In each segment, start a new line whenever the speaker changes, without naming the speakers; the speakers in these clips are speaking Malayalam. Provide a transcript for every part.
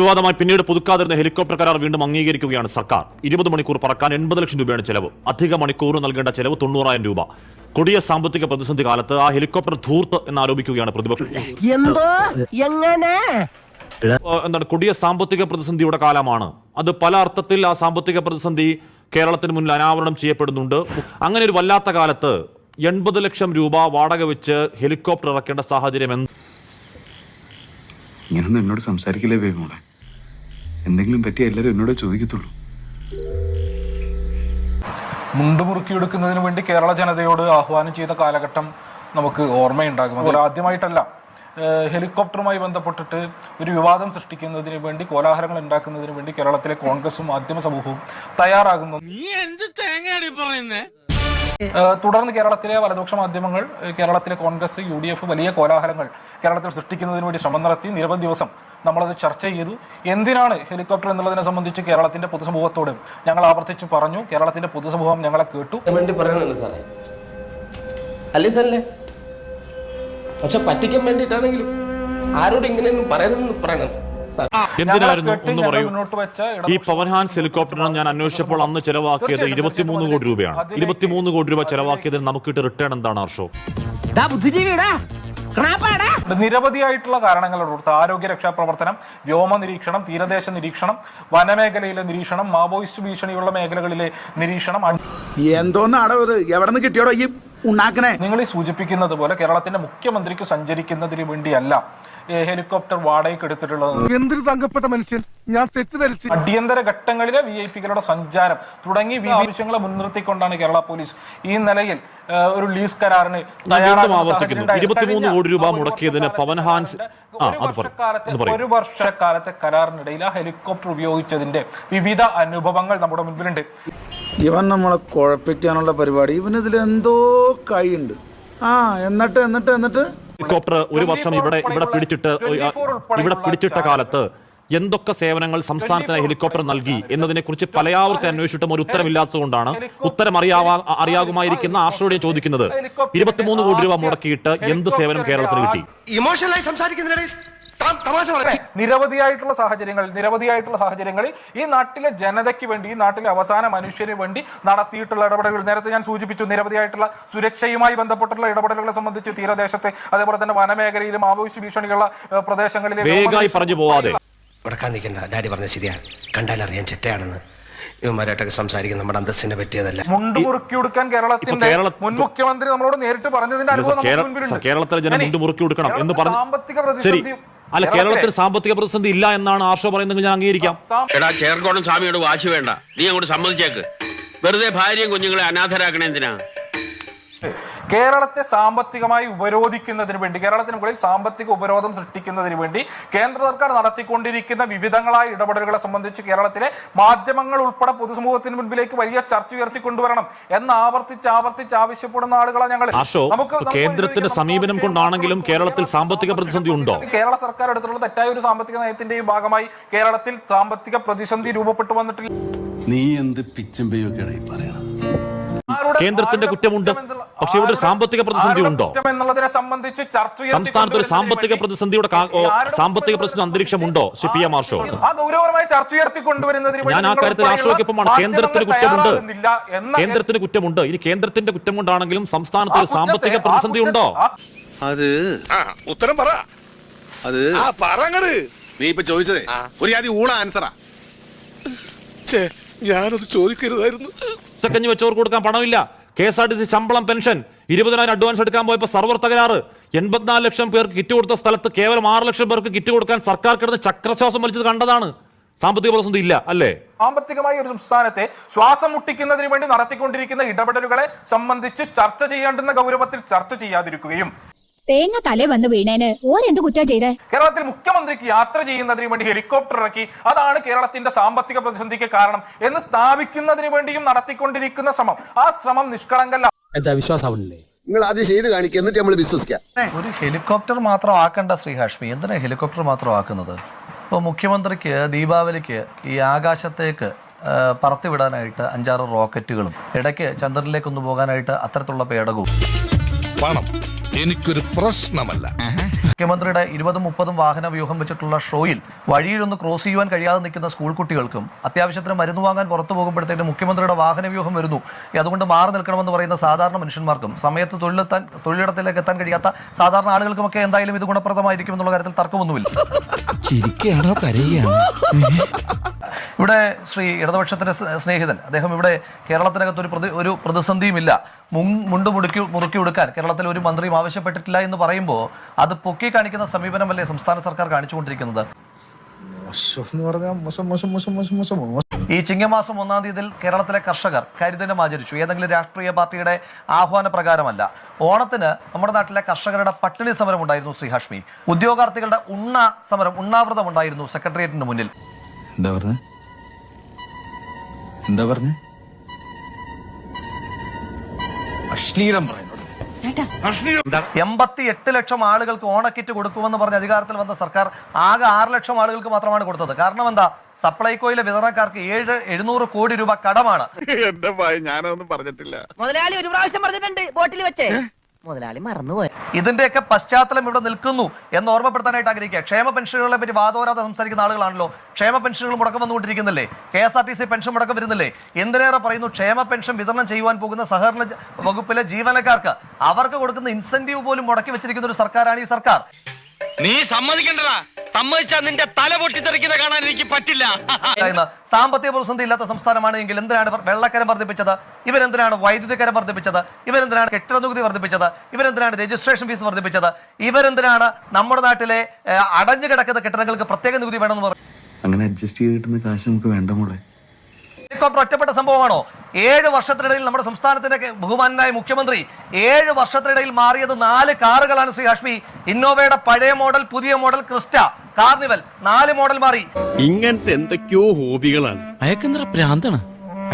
വിവാദമായി പിന്നീട് പുതുക്കാതിരുന്ന ഹെലികോപ്റ്റർ കരാർ വീണ്ടും അംഗീകരിക്കുകയാണ് സർക്കാർ. ഇരുപത് മണിക്കൂർ പറക്കാൻ എൺപത് ലക്ഷം രൂപയാണ് ചെലവ്. അധിക മണിക്കൂർ നൽകേണ്ട ചെലവ് തൊണ്ണൂറായിരം രൂപ. കൊടിയ സാമ്പത്തിക പ്രതിസന്ധി കാലത്ത് ആ ഹെലികോപ്റ്റർ ധൂർത്ത് എന്ന് ആരോപിക്കുകയാണ് പ്രതിപക്ഷം എന്താണ് കൊടിയ സാമ്പത്തിക പ്രതിസന്ധിയുടെ കാലമാണ്. അത് പല അർത്ഥത്തിൽ ആ സാമ്പത്തിക പ്രതിസന്ധി കേരളത്തിന് മുന്നിൽ അനാവരണം ചെയ്യപ്പെടുന്നുണ്ട്. അങ്ങനെ ഒരു വല്ലാത്ത കാലത്ത് എൺപത് ലക്ഷം രൂപ വാടക വെച്ച് ഹെലികോപ്റ്റർ ഇറക്കേണ്ട സാഹചര്യം എന്ത്
ഇങ്ങനൊന്നും എന്നോട് സംസാരിക്കില്ലേ വേഗമോളെ എന്തെങ്കിലും പറ്റിയ എല്ലാവരും എന്നോട് ചോദിക്കത്തുള്ളൂ.
മുണ്ട് മുറുക്കിയെടുക്കുന്നതിന് വേണ്ടി കേരള ജനതയോട് ആഹ്വാനം ചെയ്ത കാലഘട്ടം നമുക്ക് ഓർമ്മയുണ്ടാകും. അതിൽ ആദ്യമായിട്ടല്ല. ഹെലികോപ്റ്ററുമായി ബന്ധപ്പെട്ടിട്ട് ഒരു വിവാദം സൃഷ്ടിക്കുന്നതിന് വേണ്ടി കോലാഹലങ്ങൾ ഉണ്ടാക്കുന്നതിന് വേണ്ടി കേരളത്തിലെ കോൺഗ്രസും മാധ്യമ സമൂഹവും തയ്യാറാകുന്നു ഏഹ് തുടർന്ന് കേരളത്തിലെ വലതുപക്ഷ മാധ്യമങ്ങൾ കേരളത്തിലെ കോൺഗ്രസ് യു ഡി എഫ് വലിയ കോലാഹലങ്ങൾ കേരളത്തിൽ സൃഷ്ടിക്കുന്നതിന് വേണ്ടി ശ്രമം നടത്തി നിരവധി ദിവസം നമ്മളത് ചർച്ച ചെയ്തു. എന്തിനാണ് ഹെലികോപ്റ്റർ എന്നുള്ളതിനെ സംബന്ധിച്ച് കേരളത്തിന്റെ പൊതുസമൂഹത്തോട് ഞങ്ങൾ ആവർത്തിച്ച് പറഞ്ഞു കേരളത്തിന്റെ പൊതുസമൂഹം ഞങ്ങളെ കേട്ടു.
അല്ലേ പറ്റിക്കാൻ വേണ്ടിയിട്ടാണെങ്കിലും ആരോട് ഇങ്ങനെയൊന്നും പറയരുതെന്ന് പറയണം.
എന്തിനായിരുന്നു? ഒന്ന് പറയൂ. ഈ
പവൻഹാൻ
പവൻ ഹെലികോപ്റ്ററിന് ഞാൻ അന്വേഷിച്ചപ്പോൾ അന്ന് ചെലവാക്കിയത് ഇരുപത്തിമൂന്ന് കോടി രൂപയാണ്. ഇരുപത്തിമൂന്ന് കോടി രൂപ ചെലവാക്കിയതിന് നമുക്ക് റിട്ടേൺ എന്താണ് ഹർഷോ?
നിരവധിയായിട്ടുള്ള കാരണങ്ങളുടെ കൊടുത്ത് ആരോഗ്യ രക്ഷാ പ്രവർത്തനം വ്യോമ നിരീക്ഷണം തീരദേശ നിരീക്ഷണം വനമേഖലയിലെ നിരീക്ഷണം മാവോയിസ്റ്റ് ഭീഷണിയുള്ള മേഖലകളിലെ നിരീക്ഷണം
എന്തോന്നാടോ ഇത്? എവിടെ നിന്ന് കിട്ടിയോടോ ഈ ഉണ്ടാക്കണേ
നിങ്ങൾ ഈ സൂചിപ്പിക്കുന്നത് പോലെ കേരളത്തിന്റെ മുഖ്യമന്ത്രിക്ക് സഞ്ചരിക്കുന്നതിന് വേണ്ടിയല്ല. ഹെലികോപ്റ്റർ വാടകയ്ക്ക് എടുത്തിട്ടുള്ളത്.
എന്തൊരു തങ്കപ്പെട്ട മനുഷ്യൻ? ഞാൻ തെറ്റിദ്ധരിച്ചു
അടിയന്തര ഘട്ടങ്ങളിലെ വി ഐ പികളുടെ സഞ്ചാരം തുടങ്ങി വിവിധ ആവശ്യങ്ങളെ മുൻനിർത്തിക്കൊണ്ടാണ് കേരള പോലീസ് ഈ നിലയിൽ ഒരു ലീസ് കരാറിന്
ആവർത്തിക്കുന്നു ഇരുപത്തിമൂന്ന് കോടി രൂപ മുടക്കിയതിന്
ഒരു
പവൻ ഹാൻസ്
ഒരു വർഷക്കാലത്തെ കരാറിനിടയിൽ ആ ഹെലികോപ്റ്റർ ഉപയോഗിച്ചതിന്റെ വിവിധ അനുഭവങ്ങൾ നമ്മുടെ മുൻപിലുണ്ട്.
ഇവൻ നമ്മളെ കുഴപ്പിക്കാനുള്ള പരിപാടി. ഇവൻ ഇതിൽ എന്തോ കൈയുണ്ട്. ആ എന്നിട്ട് എന്നിട്ട് എന്നിട്ട്
ഹെലികോപ്റ്റർ ഒരു വർഷം ഇവിടെ ഇവിടെ പിടിച്ചിട്ട് ഇവിടെ പിടിച്ചിട്ട കാലത്ത് എന്തൊക്കെ സേവനങ്ങൾ സംസ്ഥാനത്തിന് ഹെലികോപ്റ്റർ നൽകി എന്നതിനെ കുറിച്ച് പലയാവർത്തി അന്വേഷിച്ചിട്ടും ഒരു ഉത്തരമില്ലാത്തതുകൊണ്ടാണ് ഉത്തരം അറിയാവാ അറിയാകുമായിരിക്കുന്ന ആശ്രയോടെ ചോദിക്കുന്നത് ഇരുപത്തിമൂന്ന് കോടി രൂപ മുടക്കിയിട്ട് എന്ത് സേവനം കേരളത്തിന് കിട്ടി?
ഇമോഷണലായി സംസാരിക്കുന്നതിനിടയിൽ
നിരവധിയായിട്ടുള്ള സാഹചര്യങ്ങൾ നിരവധിയായിട്ടുള്ള സാഹചര്യങ്ങളിൽ ഈ നാട്ടിലെ ജനതയ്ക്ക് വേണ്ടി ഈ നാട്ടിലെ അവസാന മനുഷ്യന് വേണ്ടി നടത്തിയിട്ടുള്ള ഇടപെടലുകൾ. നേരത്തെ ഞാൻ സൂചിപ്പിച്ചു നിരവധിയായിട്ടുള്ള സുരക്ഷയുമായി ബന്ധപ്പെട്ടുള്ള ഇടപെടലുകളെ സംബന്ധിച്ച് തീരദേശത്തെ അതേപോലെ തന്നെ വനമേഖലയിലും ആവശ്യ ഭീഷണിയുള്ള പ്രദേശങ്ങളിലെ
പറഞ്ഞു പോവാതെ.
ഡാഡി പറഞ്ഞ ശരിയാ കണ്ടാലറിയാൻ ചെറ്റയാണെന്ന്. ഇവന്മാരായിട്ടൊക്കെ സംസാരിക്കും നമ്മുടെ അന്തസ്സിനെ പറ്റിയതല്ല.
മുണ്ട് മുറുക്കി കൊടുക്കാൻ കേരളത്തിന്റെ മുൻ മുഖ്യമന്ത്രി നമ്മളോട് നേരിട്ട് പറഞ്ഞതിന്റെ അനുഭവം
കേരളത്തിലെ ജനം
ഇനി
മുണ്ട് മുറുക്കി കൊടുക്കണം എന്ന് പറഞ്ഞു
സാമ്പത്തിക പ്രതിസന്ധി
അല്ല കേരളത്തിൽ സാമ്പത്തിക പ്രതിസന്ധി ഇല്ല എന്നാണ് ആർഷോ പറയുന്നത് ഞാൻ അംഗീകരിക്കാം.
എടാ ചേർക്കോണം സ്വാമിയോട് വാശി വേണ്ട. നീ അങ്ങോട്ട് സമ്മതിച്ചേക്ക്. വെറുതെ ഭാര്യയും കുഞ്ഞുങ്ങളെ അനാഥരാക്കണേ എന്തിനാ?
കേരളത്തെ സാമ്പത്തികമായി ഉപരോധിക്കുന്നതിന് വേണ്ടി കേരളത്തിന് മുകളിൽ സാമ്പത്തിക ഉപരോധം സൃഷ്ടിക്കുന്നതിന് വേണ്ടി കേന്ദ്ര സർക്കാർ നടത്തിക്കൊണ്ടിരിക്കുന്ന വിവിധങ്ങളായ ഇടപെടലുകളെ സംബന്ധിച്ച് കേരളത്തിലെ മാധ്യമങ്ങൾ ഉൾപ്പെടെ പൊതുസമൂഹത്തിന് മുൻപിലേക്ക് വലിയ ചർച്ച ഉയർത്തിക്കൊണ്ടുവരണം എന്ന് ആവർത്തിച്ച് ആവർത്തിച്ച് ആവശ്യപ്പെടുന്ന ആളുകളാണ് ഞങ്ങൾ. നമുക്ക്
കേന്ദ്രത്തിന്റെ സമീപനം കൊണ്ടാണെങ്കിലും കേരളത്തിൽ സാമ്പത്തിക പ്രതിസന്ധി ഉണ്ടോ?
കേരള സർക്കാർ എടുത്തിട്ടുള്ള തെറ്റായ ഒരു സാമ്പത്തിക നയത്തിന്റെയും ഭാഗമായി കേരളത്തിൽ സാമ്പത്തിക പ്രതിസന്ധി രൂപപ്പെട്ടു വന്നിട്ടില്ല.
നീ എന്ത് പിച്ചുമ്പയൊക്കെയാണ് ഈ പറയണം
കേന്ദ്രത്തിന്റെ കുറ്റമുണ്ട്. പക്ഷെ ഇവിടെ ഒരു സാമ്പത്തിക പ്രതിസന്ധി ഉണ്ടോ?
കുറ്റം എന്നുള്ളതിനെ സംബന്ധിച്ച് ചർച്ച
സംസ്ഥാനത്ത് ഒരു സാമ്പത്തിക പ്രതിസന്ധിയുടെ സാമ്പത്തിക പ്രതിസന്ധി അന്തരീക്ഷം ഉണ്ടോ ശ്രീ പി എം ആർഷോ ഞാൻ ആ കാര്യത്തിൽ
ഉൾപ്പെടെയുള്ള
കേന്ദ്രത്തിന് കുറ്റമുണ്ട്.
എന്ന
കേന്ദ്രത്തിന് കുറ്റമുണ്ട്. ഇനി കേന്ദ്രത്തിന്റെ കുറ്റം കൊണ്ടാണെങ്കിലും സംസ്ഥാനത്ത് ഒരു സാമ്പത്തിക പ്രതിസന്ധി ഉണ്ടോ?
അത്
ആ ഉത്തരം പറ.
അത്
ആ പറങ്ങട്.
നീ ഇപ്പൊ ചോദിച്ചതേ. ഒരു ആദ്യം ഊണ ആൻസറാ.
ഞാനത് ചോദിക്കരുതായിരുന്നു.
ഉച്ചക്കഞ്ഞി വെച്ചവർക്ക് കൊടുക്കാൻ പണമില്ല. K S R T C ശമ്പളം പെൻഷൻ ഇരുപതിനായിരം അഡ്വാൻസ് എടുക്കാൻ പോയപ്പോൾ സർവർ തകരാറ്. എൺപത്തിനാല് ലക്ഷം പേർക്ക് കിറ്റ് കൊടുത്ത സ്ഥലത്ത് കേവലം ആറ് ലക്ഷം പേർക്ക് കിറ്റ് കൊടുക്കാൻ സർക്കാർ കിടന്ന് ചക്രശ്വാസം വലിച്ചത് കണ്ടതാണ്. സാമ്പത്തിക പ്രതിസന്ധി ഇല്ല അല്ലേ?
സാമ്പത്തികമായി ഒരു സംസ്ഥാനത്തെ ശ്വാസം മുട്ടിക്കുന്നതിന് വേണ്ടി നടത്തിക്കൊണ്ടിരിക്കുന്ന ഇടപെടലുകളെ സംബന്ധിച്ച് ചർച്ച ചെയ്യേണ്ടുന്ന ഗൗരവത്തിൽ ചർച്ച ചെയ്യാതിരിക്കുകയും
തേങ്ങ തലേ വന്ന് വീണേന്. ഓരെന്ത് കുറ്റം ചെയ്തേ?
കേരളത്തിൽ മുഖ്യമന്ത്രിക്ക് യാത്ര ചെയ്യുന്നതിന് വേണ്ടി ഹെലികോപ്റ്റർ ഇറക്കി. അതാണ് കേരളത്തിന്റെ സാമ്പത്തിക പ്രതിസന്ധിക്ക് കാരണം എന്ന് സ്ഥാപിക്കുന്നതിന് വേണ്ടിയും നടത്തിക്കൊണ്ടിരിക്കുന്ന ശ്രമം. ആ ശ്രമം നിഷ്കളങ്കല്ല.
എന്താ വിശ്വാസാവുന്നില്ലേ
നിങ്ങൾ ആദ്യം ചെയ്ത് കാണിക്കുക എന്നിട്ട് നമ്മൾ വിശ്വസിക്കാം.
ഒരു ഹെലികോപ്റ്റർ മാത്രം ആക്കണ്ട ശ്രീ ഹാഷ്മി. എന്തിനാ ഹെലികോപ്റ്റർ മാത്രം ആക്കുന്നത്? ഇപ്പോൾ മുഖ്യമന്ത്രിക്ക് ദീപാവലിക്ക് ഈ ആകാശത്തേക്ക് പറത്തിവിടാനായിട്ട് അഞ്ചാറ് റോക്കറ്റുകളും ഇടയ്ക്ക് ചന്ദ്രനിലേക്ക് ഒന്ന് പോകാനായിട്ട് അത്തരത്തിലുള്ള പേടകവും.
പണം.
എനിക്കൊരു പ്രശ്നമല്ല.
മുഖ്യമന്ത്രിയുടെ ഇരുപതും മുപ്പതും വാഹന വ്യൂഹം വെച്ചിട്ടുള്ള ഷോയിൽ വഴിയിലൊന്ന് ക്രോസ് ചെയ്യുവാൻ കഴിയാതെ നിൽക്കുന്ന സ്കൂൾ കുട്ടികൾക്കും അത്യാവശ്യത്തിന് മരുന്ന് വാങ്ങാൻ പുറത്തു പോകുമ്പോഴത്തേക്കും മുഖ്യമന്ത്രിയുടെ വാഹന വ്യൂഹം വരുന്നു. അതുകൊണ്ട് മാറി നിൽക്കണമെന്ന് പറയുന്ന സാധാരണ മനുഷ്യന്മാർക്കും സമയത്ത് തൊഴിലെത്താൻ തൊഴിലിടത്തിലേക്ക് എത്താൻ കഴിയാത്ത സാധാരണ ആളുകൾക്കുമൊക്കെ എന്തായാലും ഇത് ഗുണപ്രദമായിരിക്കും എന്നുള്ള കാര്യത്തിൽ തർക്കമൊന്നുമില്ല. ഇവിടെ ശ്രീ ഇടതുപക്ഷത്തിന്റെ സ്നേഹിതൻ അദ്ദേഹം ഇവിടെ കേരളത്തിനകത്ത് ഒരു പ്രതി ഒരു പ്രതിസന്ധിയുമില്ല. മുണ്ട് മുടുക്കി മുറുക്കി കൊടുക്കാൻ കേരളത്തിൽ ഒരു മന്ത്രിയും ആവശ്യപ്പെട്ടിട്ടില്ല എന്ന് പറയുമ്പോൾ അത് പൊക്കി കാണിക്കുന്ന സമീപനമല്ലേ സംസ്ഥാന സർക്കാർ കാണിച്ചുകൊണ്ടിരിക്കുന്നത്? ഈ ചിങ്ങമാസം ഒന്നാം തീയതിയിൽ കേരളത്തിലെ കർഷകർ കരിദിനം ആചരിച്ചു. ഏതെങ്കിലും രാഷ്ട്രീയ പാർട്ടിയുടെ ആഹ്വാന പ്രകാരമല്ല. ഓണത്തിന് നമ്മുടെ നാട്ടിലെ കർഷകരുടെ പട്ടിണി സമരം ഉണ്ടായിരുന്നു ശ്രീ ഹാഷ്മി. ഉദ്യോഗാർത്ഥികളുടെ ഉണ്ണ സമരം ഉണ്ണാവൃതം ഉണ്ടായിരുന്നു സെക്രട്ടേറിയറ്റിന് മുന്നിൽ.
എന്താ പറഞ്ഞ? എന്താ പറഞ്ഞ? അശ്ലീലം പറയുന്നു.
എൺപത്തി എട്ട് ലക്ഷം ആളുകൾക്ക് ഓണക്കിറ്റ് കൊടുക്കുമെന്ന് പറഞ്ഞ അധികാരത്തിൽ വന്ന സർക്കാർ ആകെ ആറ് ലക്ഷം ആളുകൾക്ക് മാത്രമാണ് കൊടുത്തത്. കാരണം എന്താ? സപ്ലൈകോയിലെ വിതരണക്കാർക്ക് ഏഴ് എഴുന്നൂറ് കോടി രൂപ കടമാണ്.
എന്റെ ഞാനൊന്നും പറഞ്ഞിട്ടില്ല.
മുതലാളി ഒരു പ്രാവശ്യം പറഞ്ഞിട്ടുണ്ട് ബോട്ടിൽ വെച്ചേ. മുതലാളി മറന്നുപോയി.
ഇതിന്റെയൊക്കെ പശ്ചാത്തലം ഇവിടെ നിൽക്കുന്നു എന്ന് ഓർമ്മപ്പെടുത്താനായിട്ട് ആഗ്രഹിക്കുക. ക്ഷേമ പെൻഷനുകളെ പറ്റി വാദോരാതെ സംസാരിക്കുന്ന ആളുകളാണല്ലോ. ക്ഷേമ പെൻഷനുകൾ മുടക്കം വന്നുകൊണ്ടിരിക്കുന്നില്ലേ? K S R T C pension മുടക്കം വരുന്നില്ലേ? എന്തിനേറെ പറയുന്നു? ക്ഷേമ പെൻഷൻ വിതരണം ചെയ്യുവാൻ പോകുന്ന സഹകരണ വകുപ്പിലെ ജീവനക്കാർക്ക് അവർക്ക് കൊടുക്കുന്ന ഇൻസെന്റീവ് പോലും മുടക്കി വെച്ചിരിക്കുന്ന ഒരു സർക്കാരാണ് ഈ സർക്കാർ.
നീ സമ്മതിക്കണ്ടടാ. സമ്മതിച്ചാ നിന്റെ തല പൊട്ടിത്തെറിക്കുന്ന കാണാൻ എനിക്ക് പറ്റില്ല.
സാമ്പത്തിക പ്രതിസന്ധി ഇല്ലാത്ത സംസ്ഥാനമാണ് എങ്കിൽ എന്തിനാണ് ഇവർ വെള്ളക്കരം വർദ്ധിപ്പിച്ചത്? ഇവരെന്തിനാണ് വൈദ്യുതി കരം വർദ്ധിപ്പിച്ചത്? ഇവരെന്തിനാണ് കെട്ടിട നികുതി വർദ്ധിപ്പിച്ചത്? ഇവരെന്തിനാണ് രജിസ്ട്രേഷൻ ഫീസ് വർദ്ധിപ്പിച്ചത്? ഇവരെന്തിനാണ് നമ്മുടെ നാട്ടിലെ അടഞ്ഞു കിടക്കുന്ന കെട്ടിടങ്ങൾക്ക് പ്രത്യേക നികുതി വേണമെന്ന് പറഞ്ഞു
അങ്ങനെ അഡ്ജസ്റ്റ് ചെയ്ത് കിട്ടുന്ന കാശ് നമുക്ക് വേണ്ട മോളെ.
ഹെലികോപ്റ്റർ ഒറ്റപ്പെട്ട സംഭവമാണോ? ഏഴ് വർഷത്തിനിടയിൽ നമ്മുടെ സംസ്ഥാനത്തിന്റെ ബഹുമാനായ മുഖ്യമന്ത്രി ഏഴ് വർഷത്തിനിടയിൽ മാറിയത് നാല് കാറുകളാണ് ശ്രീ ഹാഷ്മി. ഇന്നോവയുടെ പഴയ മോഡൽ പുതിയ മോഡൽ ക്രിസ്റ്റ കാർണിവൽ നാല് മോഡൽ മാറി.
ഇങ്ങനത്തെ എന്തൊക്കെയോ ഹോബികളാണ്.
അയക്കെന്തറ പ്രാന്താണ്?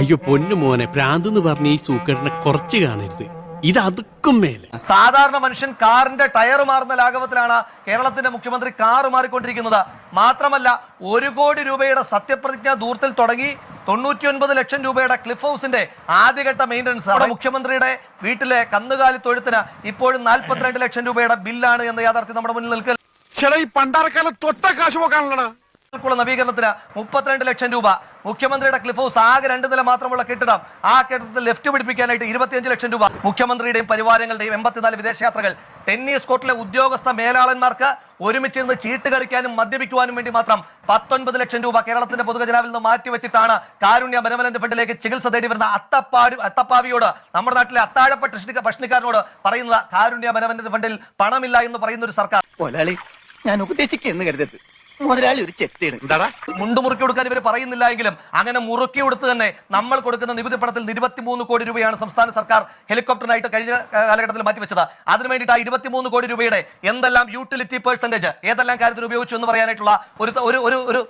അയ്യോ പൊന്നു മോനെ പ്രാന്ത് എന്ന് പറഞ്ഞ ഈ സൂക്കറിനെ കുറച്ച് കാണരുത്. ഇത് അതുക്കും മേലെ.
സാധാരണ മനുഷ്യൻ കാറിന്റെ ടയർ മാറുന്ന ലാഘവത്തിലാണ് കേരളത്തിന്റെ മുഖ്യമന്ത്രി കാറ് മാറിക്കൊണ്ടിരിക്കുന്നത്. മാത്രമല്ല ഒരു കോടി രൂപയുടെ സത്യപ്രതിജ്ഞ ദൂരത്തിൽ തുടങ്ങി തൊണ്ണൂറ്റി ഒൻപത് ലക്ഷം രൂപയുടെ ക്ലിഫ് ഹൗസിന്റെ ആദ്യഘട്ട മെയിന്റനൻസ് മുഖ്യമന്ത്രിയുടെ വീട്ടിലെ കന്നുകാലി തൊഴുത്തിന് ഇപ്പോഴും നാൽപ്പത്തിരണ്ട് ലക്ഷം രൂപയുടെ ബില്ലാണ് എന്ന യാഥാർത്ഥ്യം നമ്മുടെ മുന്നിൽ
ഈ പണ്ടാരക്കാലം തൊട്ട കാശ് പോക്കാണല്ലടാ
ക്കുള്ള നവീകരണത്തിന് മുപ്പത്തിരണ്ട് ലക്ഷം രൂപ. മുഖ്യമന്ത്രിയുടെ ക്ലിഫ് ഹൗസ് ആകെ രണ്ട് നില മാത്രമുള്ള കെട്ടിടം. ആ കെട്ടിടത്തിൽ ലെഫ്റ്റ് പിടിപ്പിക്കാനായിട്ട് ഇരുപത്തിയഞ്ച് ലക്ഷം രൂപ. മുഖ്യമന്ത്രിയുടെയും പരിവാരങ്ങളുടെയും എൺപത്തിനാല് വിദേശയാത്രകൾ. ടെന്നീസ് കോർട്ടിലെ ഉദ്യോഗസ്ഥ മേലാളന്മാർക്ക് ഒരുമിച്ചിരുന്ന് ചീട്ട് കളിക്കാനും മദ്യപിക്കുവാനും വേണ്ടി മാത്രം പത്തൊൻപത് ലക്ഷം രൂപ കേരളത്തിന്റെ പൊതുഖജനാവിൽ നിന്ന് മാറ്റിവെച്ചിട്ടാണ് കാരുണ്യ ബനവലന്റ് ഫണ്ടിലേക്ക് ചികിത്സ തേടി വരുന്ന അത്തപ്പാടി അത്തപ്പാവിയോട് നമ്മുടെ നാട്ടിലെ അത്താഴപ്പെട്ട ഭക്ഷണിക്ക- ഭക്ഷണിക്കാരനോട് പറയുന്നത് കാരുണ്യ ബെനവലന്റ് ഫണ്ടിൽ പണമില്ല എന്ന് പറയുന്ന ഒരു സർക്കാർ
ഞാൻ ഉപദേശിക്കുന്നു കരുതരുത്. മുതലാളി ഒരു ചെത്തിയാണ്
എന്താടാ?
മുണ്ട് മുറുക്കി കൊടുക്കാൻ ഇവർ പറയുന്നില്ല എങ്കിലും അങ്ങനെ മുറുക്കി കൊടുത്ത് തന്നെ നമ്മൾ കൊടുക്കുന്ന നികുതി പണത്തിൽ ഇരുപത്തിമൂന്ന് കോടി രൂപയാണ് സംസ്ഥാന സർക്കാർ ഹെലികോപ്റ്ററിനായിട്ട് കഴിഞ്ഞ കാലഘട്ടത്തിൽ മാറ്റിവെച്ചത്. അതിനു വേണ്ടിയിട്ട് ആ ഇരുപത്തിമൂന്ന് കോടി രൂപയുടെ എന്തെല്ലാം യൂട്ടിലിറ്റി പെർസെന്റേജ് ഏതെല്ലാം കാര്യത്തിൽ ഉപയോഗിച്ചു എന്ന് പറയാനായിട്ടുള്ള ഒരു ഒരു ഒരു ഒരു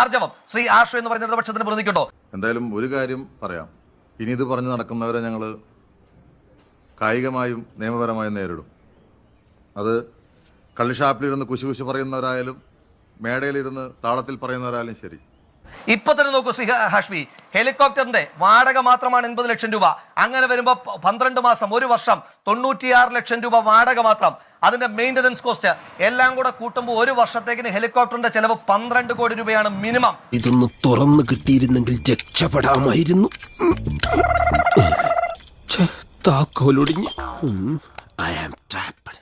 ആർജവം ശ്രീ ആഷു എന്ന് പറയുന്ന പക്ഷത്തിന് പ്രതിക്കുണ്ടോ
എന്തായാലും ഒരു കാര്യം പറയാം. ഇനി ഇത് പറഞ്ഞു നടക്കുന്നവരെ ഞങ്ങൾ കായികമായും നിയമപരമായും നേരിടും. അത് കള്ളിഷാപ്പിലിരുന്ന് കുശി കുശി പറയുന്നവരായാലും മേടയിലിരുന്ന് താളത്തിൽ പറയുന്നവരായാലും ശരി.
ഇപ്പൊ തന്നെ നോക്കൂ ശ്രീ ഹാഷ്മി. ഹെലികോപ്റ്ററിന്റെ വാടക മാത്രമാണ് എൺപത് ലക്ഷം രൂപ. അങ്ങനെ വരുമ്പോ പ- പന്ത്രണ്ട് മാസം ഒരു വർഷം തൊണ്ണൂറ്റിയാറ് ലക്ഷം രൂപ വാടക മാത്രം. അതിന്റെ മെയിന്റനൻസ് കോസ്റ്റ് എല്ലാം കൂടെ കൂട്ടുമ്പോൾ ഒരു വർഷത്തേക്കിന് ഹെലികോപ്റ്ററിന്റെ ചെലവ് പന്ത്രണ്ട് കോടി രൂപയാണ് മിനിമം.
ഇതൊന്ന് തുറന്നു കിട്ടിയിരുന്നെങ്കിൽ രക്ഷപ്പെടാമായിരുന്നു. താക്കോലൊടിഞ്ഞു. ഐ ആം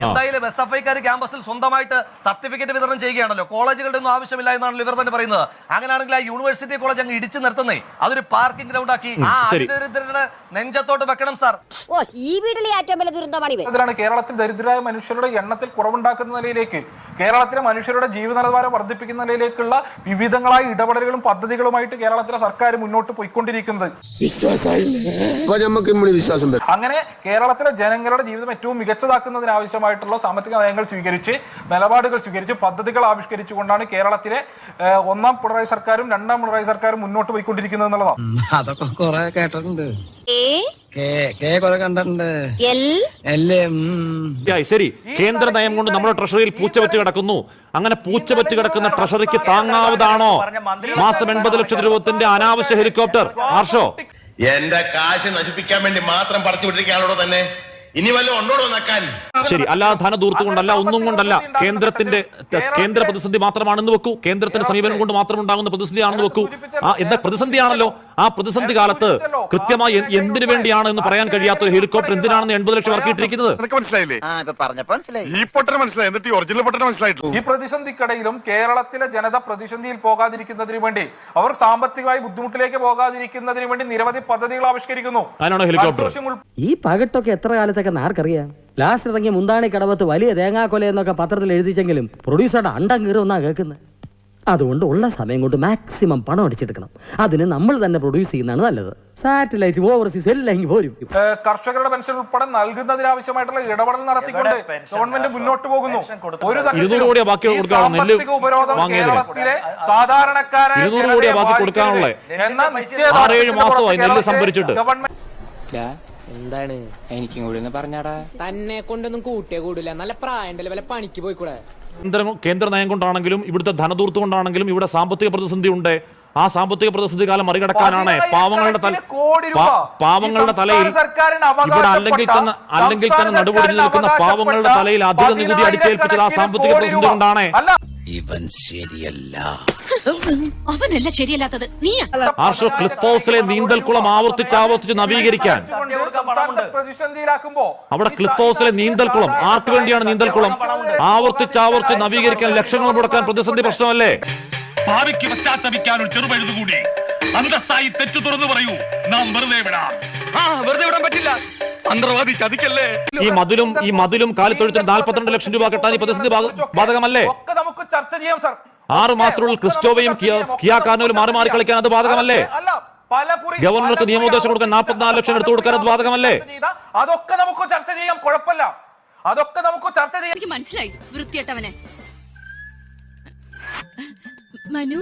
എന്തായാലും എസ് എഫ് ഐക്കാർ ക്യാമ്പസിൽ സ്വന്തമായിട്ട് സർട്ടിഫിക്കറ്റ് വിതരണം ചെയ്യുകയാണല്ലോ. കോളേജുകളുടെ ഒന്നും ആവശ്യമില്ല എന്നാണല്ലോ ഇവർ തന്നെ പറയുന്നത്. അങ്ങനെയാണെങ്കിൽ ആ യൂണിവേഴ്സിറ്റി കോളേജ് അങ്ങ് ഇടിച്ചു നിർത്തുന്നേ. അതൊരു പാർക്കിംഗ് ഗ്രൗണ്ട് ആക്കി. ആ. അതിദരിദ്രരുടെ നെഞ്ചത്തോട്ട് വെക്കണം സാർ
ഓ ഈ വീട്ടിലെ ഏറ്റവും വലിയ ദുരന്തമാണ്
അതിലാണ് കേരളത്തിൽ ദരിദ്രരായ മനുഷ്യരുടെ എണ്ണത്തിൽ കുറവുണ്ടാക്കുന്ന നിലയിലേക്ക് കേരളത്തിലെ മനുഷ്യരുടെ ജീവിത നിലവാരം വർദ്ധിപ്പിക്കുന്ന നിലയിലേക്കുള്ള വിവിധങ്ങളായ ഇടപെടലുകളും പദ്ധതികളുമായിട്ട് കേരളത്തിലെ സർക്കാർ മുന്നോട്ട് പോയിക്കൊണ്ടിരിക്കുന്നത്? അങ്ങനെ കേരളത്തിലെ ജനങ്ങളുടെ ജീവിതം ഏറ്റവും മികച്ചതാക്കുന്നതിനാവശ്യമായിട്ടുള്ള സാമ്പത്തിക നയങ്ങൾ സ്വീകരിച്ച് നിലപാടുകൾ സ്വീകരിച്ച് പദ്ധതികൾ ആവിഷ്കരിച്ചുകൊണ്ടാണ് കേരളത്തിലെ ഒന്നാം പിണറായി സർക്കാരും രണ്ടാം പിണറായി സർക്കാരും മുന്നോട്ട് പോയിക്കൊണ്ടിരിക്കുന്നത് എന്നുള്ളതാണ്
അതൊക്കെ കൊറേ കേട്ടിട്ടുണ്ട്
ശരി കേന്ദ്ര നയം കൊണ്ട് നമ്മുടെ ട്രഷറിയിൽ പൂച്ച വെച്ച് കിടക്കുന്നു അങ്ങനെ പൂച്ച വെച്ച് കിടക്കുന്ന ട്രഷറിക്ക് താങ്ങാവതാണോ മാസം എൺപത് ലക്ഷം രൂപത്തിന്റെ അനാവശ്യ ഹെലികോപ്റ്റർ ആർഷോ
എന്റെ കാശ് നശിപ്പിക്കാൻ വേണ്ടി മാത്രം പറിച്ചു വിട്ടിരിക്കുകയാണോ തന്നെ
ഇനി വല്ല ഉണ്ടോടോ നക്കാൻ?
ശരി അല്ല ധനദൂർത്ത് കൊണ്ടല്ല ഒന്നും കൊണ്ടല്ല. കേന്ദ്രത്തിന്റെ കേന്ദ്ര പ്രതിസന്ധി മാത്രമാണെന്ന് വെക്കൂ. കേന്ദ്രത്തിന്റെ സമീപനം കൊണ്ട് മാത്രം ഉണ്ടാകുന്ന പ്രതിസന്ധിയാണെന്ന് വെക്കൂ. ആ എന്താ പ്രതിസന്ധിയാണല്ലോ? ആ പ്രതിസന്ധി കാലത്ത് കൃത്യമായി എന്തിനു വേണ്ടിയാണ് എന്ന് പറയാൻ കഴിയാത്ത ഒരു ഹെലികോപ്റ്റർ എന്തിനാണെന്ന് എൺപത് ലക്ഷം ഇറക്കിയിട്ടിരിക്കുന്നത്
നിനക്ക് മനസ്സിലായില്ലേ?
ആ ഇപ്പൊ മനസ്സിലായി.
ഈ പൊട്ടന് മനസ്സിലായി. എന്നിട്ട് ഈ ഒറിജിനൽ പൊട്ടന് മനസ്സിലായിട്ടില്ല
ഈ പ്രതിസന്ധിക്കിടയിലും കേരളത്തിലെ ജനത പ്രതിസന്ധിയിൽ പോകാതിരിക്കുന്നതിന് വേണ്ടി അവർ സാമ്പത്തികമായി ബുദ്ധിമുട്ടിലേക്ക് പോകാതിരിക്കുന്നതിന് വേണ്ടി നിരവധി പദ്ധതികൾ ആവിഷ്കരിക്കുന്നു.
അതിനാണോ ഹെലികോപ്റ്റർ
ഈ പകട്ടൊക്കെ എത്ര കാലത്തൊക്കെ ആർക്കറിയാം? ലാസ്റ്റ് ഇറങ്ങിയ മുന്താണി കടവത്ത് വലിയ തേങ്ങാക്കൊല എന്നൊക്കെ പത്രത്തിൽ എഴുതിച്ചെങ്കിലും പ്രൊഡ്യൂസറുടെ അണ്ടം കീറുന്നാ കേൾക്കുന്നത് അതുകൊണ്ട് ഉള്ള സമയം കൊണ്ട് മാക്സിമം പണം അടിച്ചെടുക്കണം. അതിന് നമ്മൾ തന്നെ പ്രൊഡ്യൂസ് ചെയ്യുന്നതാണ് നല്ലത്. സാറ്റലൈറ്റ് ഓവർസീസ് എല്ലാം ഇങ്ങ് പോരും.
കർഷകരുടെ പെൻഷൻ ഉൾപ്പെടെ നൽകുന്നതിനാവശ്യമായിട്ടുള്ള ഇടപെടൽ നടത്തിക്കൊണ്ട് ഗവൺമെന്റ് മുന്നോട്ട് പോകുന്നു. ഒരു. കേരളത്തിലെ സാധാരണക്കാരായ
എന്താണ്? എനിക്കും കൂടി പറഞ്ഞാടാ. തന്നെ കൊണ്ടൊന്നും കൂട്ടിയേ കൂടില്ല നല്ല പ്രായണ്ടല്ലേ? വല്ല പണിക്ക് പോയിക്കൂടെ?
കേന്ദ്ര കേന്ദ്ര നയം കൊണ്ടാണെങ്കിലും ഇവിടുത്തെ ധനദൂർത്ത് കൊണ്ടാണെങ്കിലും ഇവിടെ സാമ്പത്തിക പ്രതിസന്ധി ഉണ്ട്. ആ സാമ്പത്തിക പ്രതിസന്ധി കാലം മറികടക്കാനാണ്. പാവങ്ങളുടെ പാവങ്ങളുടെ തലയിൽ ഇവിടെ അല്ലെങ്കിൽ തന്നെ അല്ലെങ്കിൽ തന്നെ
നടുപടി
നിൽക്കുന്ന പാവങ്ങളുടെ തലയിൽ അധിക നികുതി അടിച്ചേൽപ്പിച്ചത് ആ സാമ്പത്തിക പ്രതിസന്ധി. കൊണ്ടാണ്.
ഇവൻ ശരിയല്ല.
അവനല്ല ശരിയല്ലാത്തത്. നീയാ.
ആർഷോ ക്ലിഫ് ഹൗസിലെ നീന്തൽക്കുളം ആവർത്തിച്ച് ആവർത്തിച്ച് നവീകരിക്കാൻ.
പ്രതിസന്ധിയിലാക്കുമ്പോ
അവിടെ ക്ലിഫ് ഹൗസിലെ നീന്തൽക്കുളം ആർക്ക് വേണ്ടിയാണ് നീന്തൽക്കുളം ആവർത്തിച്ച് ആവർത്തിച്ച് നവീകരിക്കാൻ ലക്ഷങ്ങൾ മുടക്കാൻ പ്രതിസന്ധി പ്രശ്നമല്ലേ?
ഭാവിക്ക് പശ്ചാത്തപിക്കാൻ ഒരു ചെറുപഴുതുകൂടി. അന്തസ്സായി തെറ്റു തുറന്നു പറയൂ. നാം വെറുതെ വിടാം. ആ വെറുതെ വിടാൻ പറ്റില്ല. മന്ത്രവാദി ചതിക്കല്ലേ?
ഈ മതിലും ഈ മതിലും കാലിത്തൊഴുത്തിന് നാൽപ്പത്തിരണ്ട് ലക്ഷം രൂപ കെട്ടാൻ ഈ പ്രതിസന്ധി ബാധ- ബാധകമല്ലേ?
ചർച്ച ചെയ്യാം സർ.
ആറ് മാസത്തിനുള്ളിൽ ക്രിസ്റ്റോവയും കിയാക്കാനും കിയാ മാറി മാറി കളിക്കാൻ അത് ബാധകമല്ലേ?
പല കുറി
ഗവർണർക്ക്
നിയമോദ്ദേശം
നിയമോപദേശം കൊടുക്കാൻ 44 ലക്ഷം എടുത്തു കൊടുക്കാൻ അത് ബാധകമല്ലേ?
അതൊക്കെ നമുക്ക് ചർച്ച ചെയ്യാം. കുഴപ്പമില്ല. അതൊക്കെ നമുക്ക് ചർച്ച ചെയ്യാം.
എനിക്ക് മനസ്സിലായി. വൃത്തിയട്ടവനെ മനു?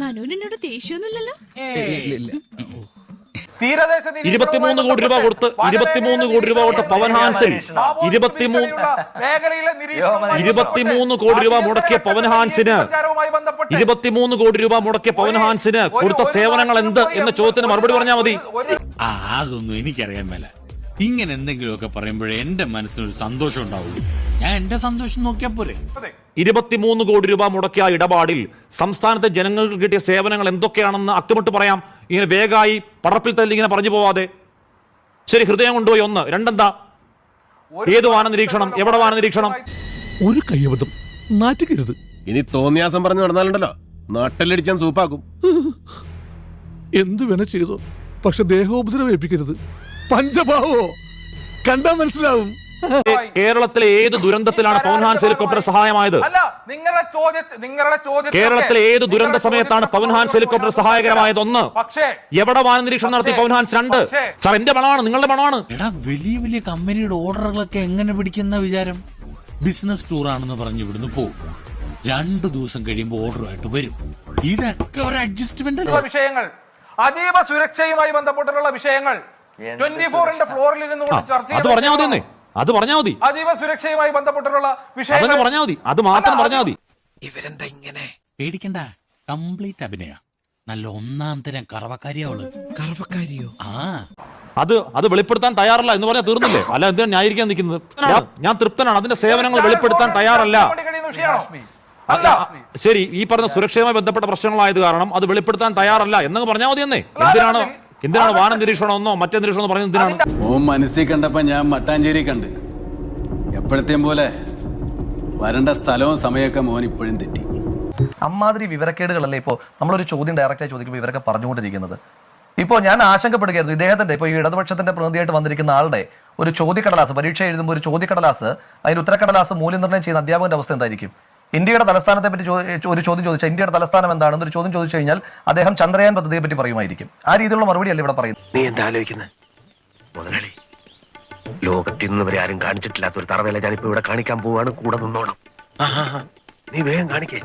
മനുവിനോട് എന്നോട് ദേഷ്യമൊന്നുമില്ലല്ലോ?
ഇരുപത്തിമൂന്ന് കോടി രൂപ കൊടുത്ത് ഇരുപത്തിമൂന്ന് കോടി രൂപ കൊടുത്ത പവൻ ഹാൻസിൽ ഇരുപത്തിമൂന്ന് ഇരുപത്തിമൂന്ന് കോടി രൂപ മുടക്കിയ പവൻ ഹാൻസിന് ഇരുപത്തിമൂന്ന് കോടി രൂപ മുടക്കിയ പവൻ ഹാൻസിന് കൊടുത്ത സേവനങ്ങൾ എന്ത് എന്ന ചോദ്യത്തിന് മറുപടി പറഞ്ഞാൽ മതി.
ആ അതൊന്നും എനിക്കറിയാൻ മേല. ഇങ്ങനെ എന്തെങ്കിലുമൊക്കെ പറയുമ്പോഴേ എന്റെ മനസ്സിനൊരു സന്തോഷം ഉണ്ടാവുള്ളൂ. ഞാൻ എന്റെ സന്തോഷം നോക്കിയാ പോരെ.
ഇരുപത്തിമൂന്ന് കോടി രൂപ മുടക്കിയ ഇടപാടിൽ സംസ്ഥാനത്തെ ജനങ്ങൾക്ക് കിട്ടിയ സേവനങ്ങൾ എന്തൊക്കെയാണെന്ന് അക്കമിട്ട് പറയാം. ഇങ്ങനെ വേഗമായി പടർപ്പിൽ തല്ലി ഇങ്ങനെ പറഞ്ഞു പോവാതെ. ശരി ഹൃദയം കൊണ്ടുപോയി ഒന്ന്. രണ്ടെന്താ? ഏത് വാന നിരീക്ഷണം എവിടെ വാന നിരീക്ഷണം
ഒരു കയ്യബദ്ധം. നാറ്റിക്കരുത്
ഇനി തോന്നിയാസം പറഞ്ഞു നടന്നാലുണ്ടല്ലോ. നാട്ടിലടിച്ചാൻ സൂപ്പാക്കും.
എന്തു വേണ ചെയ്തോ? പക്ഷെ ദേഹോപദ്രവം ഏൽപ്പിക്കരുത്. പഞ്ചഭാവോ? കണ്ടാ മനസ്സിലാവും.
കേരളത്തിലെ ഏത് ദുരന്തത്തിലാണ് പവൻ ഹാൻസ് ഹെലികോപ്റ്റർ സഹായമായത്?
നിങ്ങളുടെ ചോദ്യത്തിൽ നിങ്ങളുടെ ചോദ്യം
കേരളത്തിലെ ഏത് ദുരന്ത സമയത്താണ് പവൻ ഹാൻസ് ഹെലികോപ്റ്റർ സഹായകരമായത് ഒന്ന്?
പക്ഷേ
എവിടെ വാന നിരീക്ഷണം നടത്തി പവൻഹാൻസ് രണ്ട്? സാർ എന്റെ പണമാണ് നിങ്ങളുടെ പണമാണ്
എടാ വലിയ വലിയ കമ്പനിയുടെ ഓർഡറുകളൊക്കെ എങ്ങനെ പിടിക്കുന്ന വിചാരം? ബിസിനസ് ടൂർ ആണെന്ന് പറഞ്ഞു ഇവിടുന്ന് പോകും രണ്ടു ദിവസം കഴിയുമ്പോൾ ഓർഡറുമായിട്ട് വരും. ഇതൊക്കെ ഒരു അഡ്ജസ്റ്റ്മെന്റ്
വിഷയങ്ങൾ. അതീവ സുരക്ഷയുമായി ബന്ധപ്പെട്ടിട്ടുള്ള വിഷയങ്ങൾ. ട്വന്റി ഫോറിന്റെ ഫ്ലോറിൽ ഇരുന്നു ചർച്ച
അത് പറഞ്ഞാൽ മതി എന്നേ അത് പറഞ്ഞാൽ മതി.
അതീവ സുരക്ഷയുമായി ബന്ധപ്പെട്ടിട്ടുള്ള വിഷയം
പറഞ്ഞാൽ മതി. അത് മാത്രം പറഞ്ഞാൽ മതി.
ഇവരെന്താ ഇങ്ങനെ? പേടിക്കണ്ട. കംപ്ലീറ്റ് അഭിനയ. നല്ല ഒന്നാം തരം കറവക്കാരിയാവൾ കറവക്കാരിയോ? ആ.
അത് അത് വെളിപ്പെടുത്താൻ തയ്യാറല്ല എന്ന് പറഞ്ഞാൽ തീർന്നില്ലേ? അല്ല എന്തിനാ ന്യായീകരിക്കാൻ നിൽക്കുന്നത്? ഞാൻ- തൃപ്തനാണ്. അതിന്റെ സേവനങ്ങൾ വെളിപ്പെടുത്താൻ തയ്യാറല്ല. ശരി ഈ പറഞ്ഞ സുരക്ഷയുമായി ബന്ധപ്പെട്ട പ്രശ്നങ്ങളായത് കാരണം അത് വെളിപ്പെടുത്താൻ തയ്യാറല്ല. എന്നൊക്കെ പറഞ്ഞാൽ മതി എന്നേ എന്തിനാണ്? എന്തിനാണ് വാന നിരീക്ഷണം എന്നോ മറ്റേ നിരീക്ഷണം പറഞ്ഞത് പറയുന്നത് എന്തിനാണ്
ഓ മനസ്സിൽ കണ്ടപ്പോ ഞാൻ മട്ടാഞ്ചേരി കണ്ട്. എപ്പോഴത്തെയും പോലെ വരേണ്ട സ്ഥലവും സമയമൊക്കെ മോൻ ഇപ്പോഴും തെറ്റി.
അമ്മാതിരി വിവരക്കേടുകളല്ലേ ഇപ്പോൾ നമ്മളൊരു ചോദ്യം ഡയറക്റ്റായി ചോദിക്കുമ്പോൾ ഇവരൊക്കെ പറഞ്ഞുകൊണ്ടിരിക്കുന്നത്. ഇപ്പോൾ ഞാൻ ആശങ്കപ്പെടുകയായിരുന്നു. ഇദ്ദേഹത്തിന്റെ ഇപ്പോൾ ഈ ഇടതുപക്ഷത്തിന്റെ പ്രതിനിധിയായിട്ട് വന്നിരിക്കുന്ന ആളുടെ ഒരു ചോദ്യക്കടലാസ് പരീക്ഷ എഴുതുമ്പോൾ ഒരു ചോദ്യക്കടലാസ് അതിന് ഉത്തരക്കടലാസ് മൂല്യനിർണയം ചെയ്യുന്ന അധ്യാപകന്റെ അവസ്ഥ എന്തായിരിക്കും? ഇന്ത്യയുടെ തലസ്ഥാനത്തെ പറ്റി ഒരു ചോദ്യം ചോദിച്ചാൽ ഇന്ത്യയുടെ തലസ്ഥാനം എന്താണെന്ന് ഒരു ചോദ്യം ചോദിച്ചു കഴിഞ്ഞാൽ അദ്ദേഹം ചന്ദ്രയാൻ പദ്ധതിയെ പറ്റി പറയുമായിരിക്കും. ആ രീതിയിലുള്ള മറുപടി അല്ല ഇവിടെ പറയുന്നത്?
നീ എന്താ ആലോചിക്കുന്നത് മുതലാളി ലോകത്തിൽ നിന്ന് വരെ ആരും കാണിച്ചിട്ടില്ലാത്ത ഒരു തറവേല ഞാനിപ്പോ ഇവിടെ കാണിക്കാൻ പോവാണ് കൂടെ നിന്നോണം. നീ വേഗം കാണിക്കേ.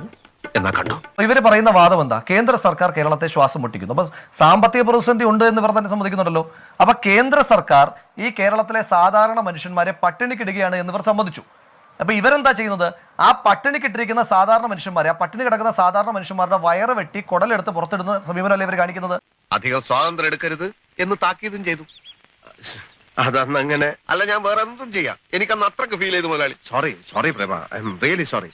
എന്നാ കണ്ടോ?
ഇവർ പറയുന്ന വാദം എന്താ? കേന്ദ്ര സർക്കാർ കേരളത്തെ ശ്വാസം മുട്ടിക്കുന്നു. അപ്പൊ സാമ്പത്തിക പ്രതിസന്ധി ഉണ്ട് എന്ന് ഇവർ തന്നെ സമ്മതിക്കുന്നുണ്ടല്ലോ. അപ്പൊ കേന്ദ്ര സർക്കാർ ഈ കേരളത്തിലെ സാധാരണ മനുഷ്യന്മാരെ പട്ടിണിക്കിടുകയാണ് എന്ന് ഇവർ സമ്മതിച്ചു. അപ്പൊ ഇവരെന്താ ചെയ്യുന്നത്? ആ പട്ടിണി കിട്ടിയിരിക്കുന്ന സാധാരണ മനുഷ്യന്മാരെ ആ പട്ടിണി കിടക്കുന്ന സാധാരണ മനുഷ്യന്മാരുടെ വയറ് വെട്ടി കുടലെടുത്ത് പുറത്തിടുന്ന സമീപനമല്ലേ ഇവർ കാണിക്കുന്നത്?
അധികം സ്വാതന്ത്ര്യം എടുക്കരുത് എന്ന് താക്കീതും ചെയ്തു.
അതന്ന് അങ്ങനെ അല്ല ഞാൻ വേറെ എന്തും ചെയ്യാം. എനിക്കന്ന് അത്രയ്ക്ക് ഫീൽ ചെയ്തു മുതലാളി. Sorry sorry Prema. I'm really sorry